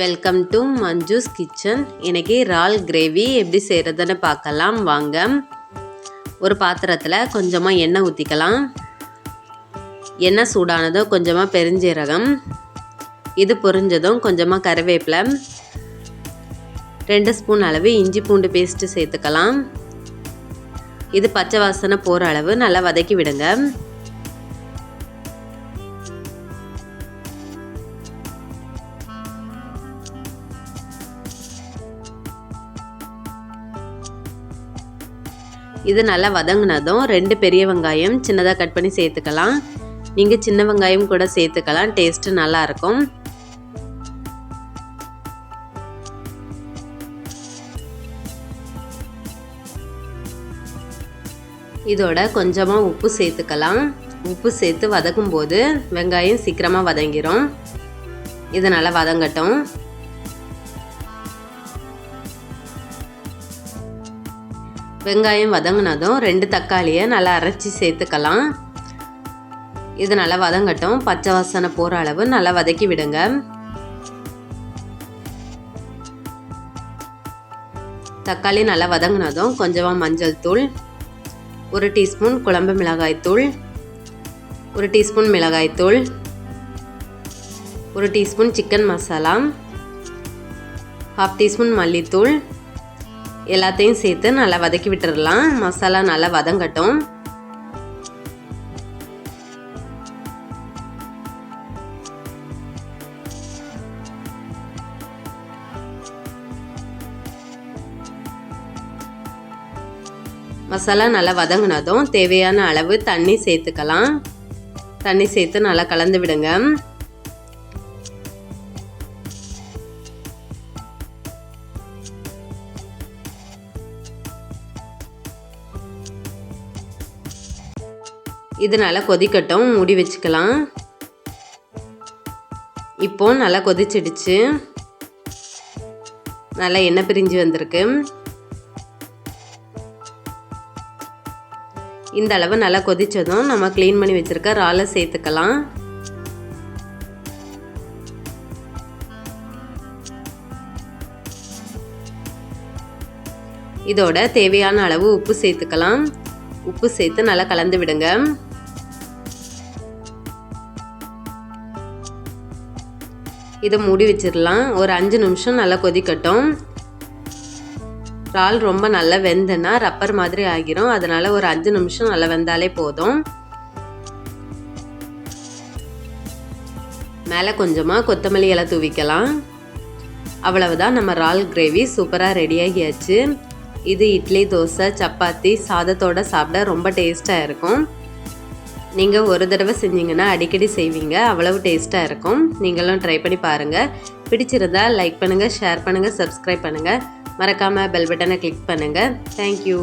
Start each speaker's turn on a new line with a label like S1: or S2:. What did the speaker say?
S1: Welcome to Manju's kitchen இன்னைக்கு இறால் gravy எப்படி செய்கிறதுன்னு பார்க்கலாம். வாங்க. ஒரு பாத்திரத்தில் கொஞ்சமாக எண்ணெய் ஊற்றிக்கலாம் எண்ணெய் சூடானதோ கொஞ்சமாக பெருஞ்சீரகம். இது பொரிஞ்சதும் கொஞ்சமாக கருவேப்பிலை. ரெண்டு ஸ்பூன் அளவு இஞ்சி பூண்டு பேஸ்ட்டு சேர்த்துக்கலாம். இது பச்சை வாசனை போகிற அளவு நல்லா வதக்கி விடுங்க. இது நல்லா வதங்கினதும் ரெண்டு பெரிய வெங்காயம் சின்னதாக கட் பண்ணி சேர்த்துக்கலாம். நீங்கள் சின்ன வெங்காயம் கூட சேர்த்துக்கலாம். டேஸ்ட்டு நல்லாயிருக்கும் இதோட கொஞ்சமாக உப்பு சேர்த்துக்கலாம். உப்பு சேர்த்து வதக்கும் போது வெங்காயம் சீக்கிரமாக வதங்கிரும். இது நல்லா வதங்கட்டும். வெங்காயம் வதங்கினதும் ரெண்டு தக்காளியை நல்லா அரைச்சி சேர்த்துக்கலாம். இது நல்லா வதங்கட்டும். பச்சை வாசனை போகிற அளவு நல்லா வதக்கி விடுங்க. தக்காளி நல்லா வதங்கினதும் கொஞ்சமாக மஞ்சள் தூள் ஒரு டீஸ்பூன் குழம்பு மிளகாய் தூள் ஒரு டீஸ்பூன் மிளகாய் தூள் ஒரு teaspoon chicken masala half teaspoon மல்லித்தூள் எல்லாத்தையும் சேர்த்து நல்லா வதக்கி விட்டுடலாம் மசாலா நல்லா வதங்கட்டும். மசாலா நல்லா வதங்கினதும் தேவையான அளவு தண்ணி சேர்த்துக்கலாம். தண்ணி சேர்த்து நல்லா கலந்து விடுங்க. இது நல்லா கொதிக்கட்டும் மூடி வச்சுக்கலாம். இப்போ நல்லா கொதிச்சிடுச்சு. நல்லா எண்ணெய் பிரிஞ்சு வந்திருக்கு. இந்த அளவு நல்லா கொதித்ததும் நம்ம க்ளீன் பண்ணி வச்சுருக்க ராலை சேர்த்துக்கலாம். இதோட தேவையான அளவு உப்பு சேர்த்துக்கலாம். உப்பு சேர்த்து நல்லா கலந்து விடுங்க. இதை மூடி வச்சிடலாம். ஒரு அஞ்சு நிமிஷம் நல்லா கொதிக்கட்டும். இறால் ரொம்ப நல்லா வெந்தனா ரப்பர் மாதிரி ஆகிரும். அதனால ஒரு அஞ்சு நிமிஷம் நல்லா வெந்தாலே போதும். மேலே கொஞ்சமாக கொத்தமல்லி இலை தூவிக்கலாம். அவ்வளவுதான் நம்ம இறால் கிரேவி சூப்பராக ரெடி ஆகியாச்சு. இது இட்லி தோசை சப்பாத்தி சாதத்தோடு சாப்பிட ரொம்ப டேஸ்ட்டாக இருக்கும். நீங்கள் ஒரு தடவை செஞ்சீங்கன்னா அடிக்கடி செய்வீங்க. அவ்வளவு டேஸ்ட்டாக இருக்கும். நீங்களும் ட்ரை பண்ணி பாருங்கள் பிடிச்சிருந்தா லைக் பண்ணுங்கள் ஷேர் பண்ணுங்கள் சப்ஸ்கிரைப் பண்ணுங்கள் மறக்காமல் பெல் பட்டனை கிளிக் பண்ணுங்கள் தேங்க்யூ